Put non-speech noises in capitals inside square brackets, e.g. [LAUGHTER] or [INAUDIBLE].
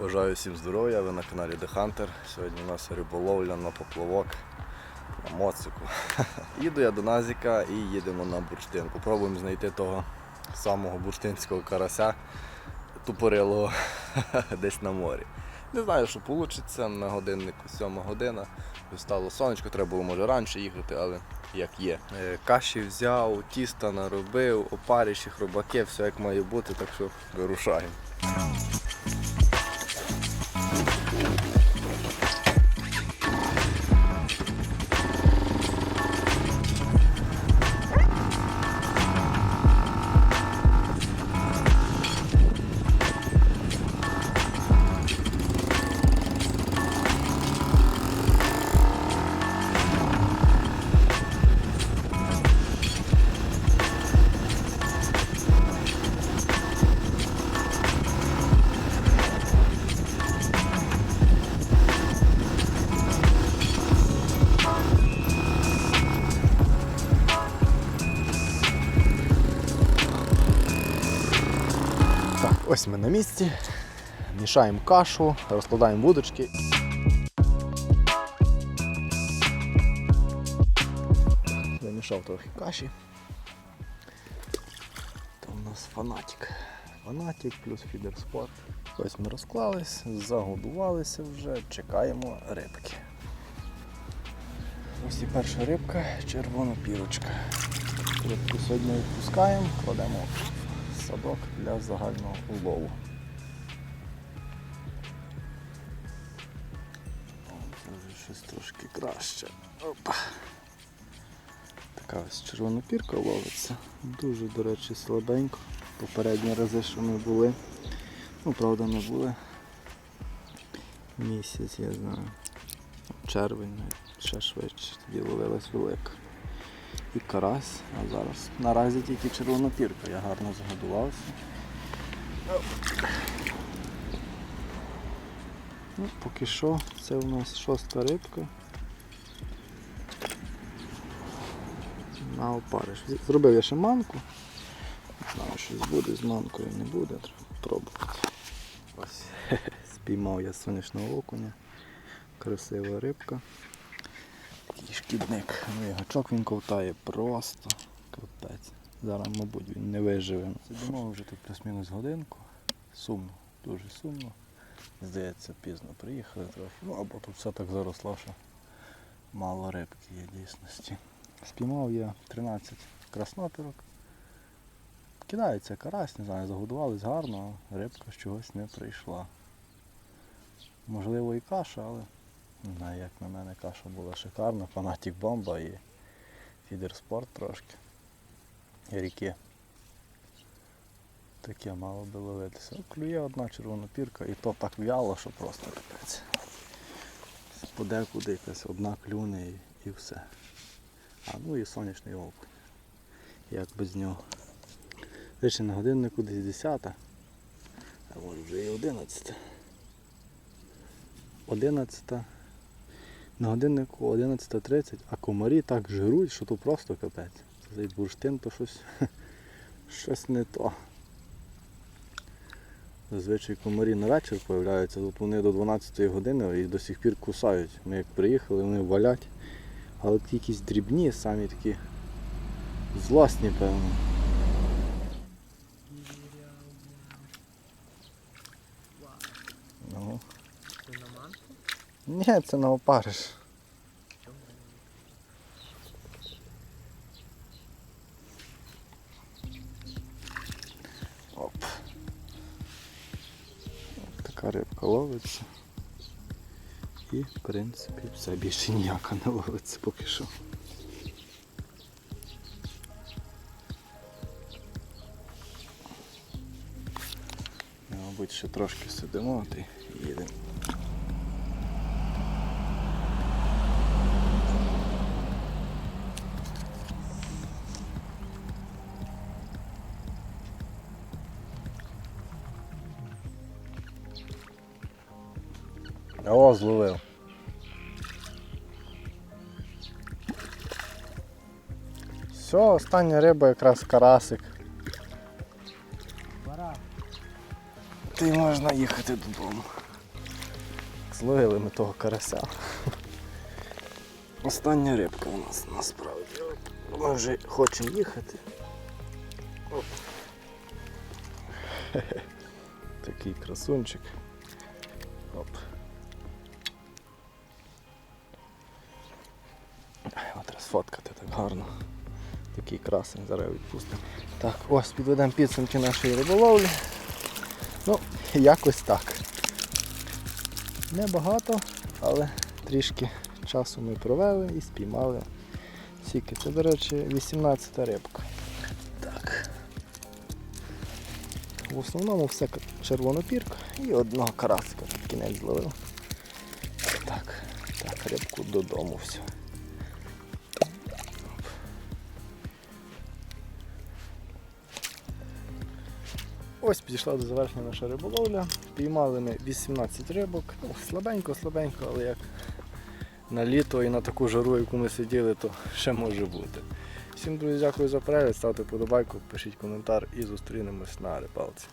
Бажаю всім здоров'я, ви на каналі The Hunter. Сьогодні у нас риболовля на поплавок, на моцику. [LAUGHS] Їду я до Назіка і їдемо на бурштинку. Пробуємо знайти того самого бурштинського карася, тупорилого [LAUGHS] десь на морі. Не знаю, що вийде, на годиннику 7 година. Стало сонечко, треба було може раніше їхати, але як є. Е, Каші взяв, тіста наробив, опаріші, хробаки, все як має бути, так що вирушаємо. Thank you. Ось ми на місці. Мішаємо кашу, розкладаємо вудочки. Замішав трохи каші. Там у нас фанатик. Фанатик плюс фідерспорт. Ось ми розклались, загодувалися вже, чекаємо рибки. Ось і перша рибка, червона пірочка. Рибку сьогодні відпускаємо, кладемо садок для загального улову. Це вже щось трошки краще. Опа. Така ось червона пірка ловиться. Дуже, до речі, слабенько. Попередні рази, що ми були. Ну, правда, ми були місяць, я знаю. Червень, ще швидше. Тоді ловилась велика. І карась, а зараз наразі тільки червона пірка. Я гарно загодувався. Ну, поки що, це у нас шоста рибка. На опариш. Зробив я ще манку. Не знаю, щось буде з манкою, не буде, треба пробувати. Ось. [LAUGHS] Спіймав я сонячного окуня. Красива рибка. Такий шкідник. Ну гачок він ковтає просто капець. Зараз, мабуть, він не виживе. Сидимо вже тут плюс-мінус годинку. Сумно, дуже сумно. Здається, пізно приїхали трохи. Ну або тут все так заросло, що мало рибки є дійсності. Спіймав я 13 краснопірок. Кидається карась, не знаю, загодувались гарно, а рибка з чогось не прийшла. Можливо і каша, але як на мене каша була шикарна, фанатік бомба і фідерспорт трошки. І ріки. Таке мало би ловитися. Клює одна червона пірка і то так в'яло, що просто капець. Подекуди якась одна клюне і, і все. А ну і сонячний окунь. Як без нього. Лише на годиннику десь 10, а може вже і 11. 11. На годиннику 11.30, а комарі так жируть, що то просто капець. Цей бурштин то щось, [LAUGHS] щось не то. Зазвичай комарі на вечір з'являються, тут вони до 12 години і до сих пір кусають. Ми як приїхали, вони валять. Але якісь дрібні, самі такі злосні, певно. Ну. Ти на манку? Ні, це на опариш. Оп. Така рибка ловиться. І, в принципі, все більше ніяка не ловиться поки що. Мабуть, ще трошки сидимо та й їдемо. О, зловив. Все, остання риба якраз карасик. Ти можна їхати додому. зловили ми того карася. Остання рибка у нас насправді. Ми вже хочемо їхати. Оп. [LAUGHS] Такий красунчик. Оп. Сфоткати так гарно. Такий красень, зараз відпустимо. Так, ось підведемо підсумки нашої риболовлі. Ну, якось так. Небагато, але трішки часу ми провели і спіймали. Скільки? Це, до речі, 18 рибка. Так. В основному все червонопірка і одного карасика під кінець зловив. Так, так, рибку додому все. Ось підійшла до завершення наша риболовля. Піймали ми 18 рибок. Ну, слабенько, слабенько, але як на літо і на таку жару, яку ми сиділи, то ще може бути. Всім друзі, дякую за перегляд, ставте подобайку, пишіть коментар і зустрінемось на рибалці.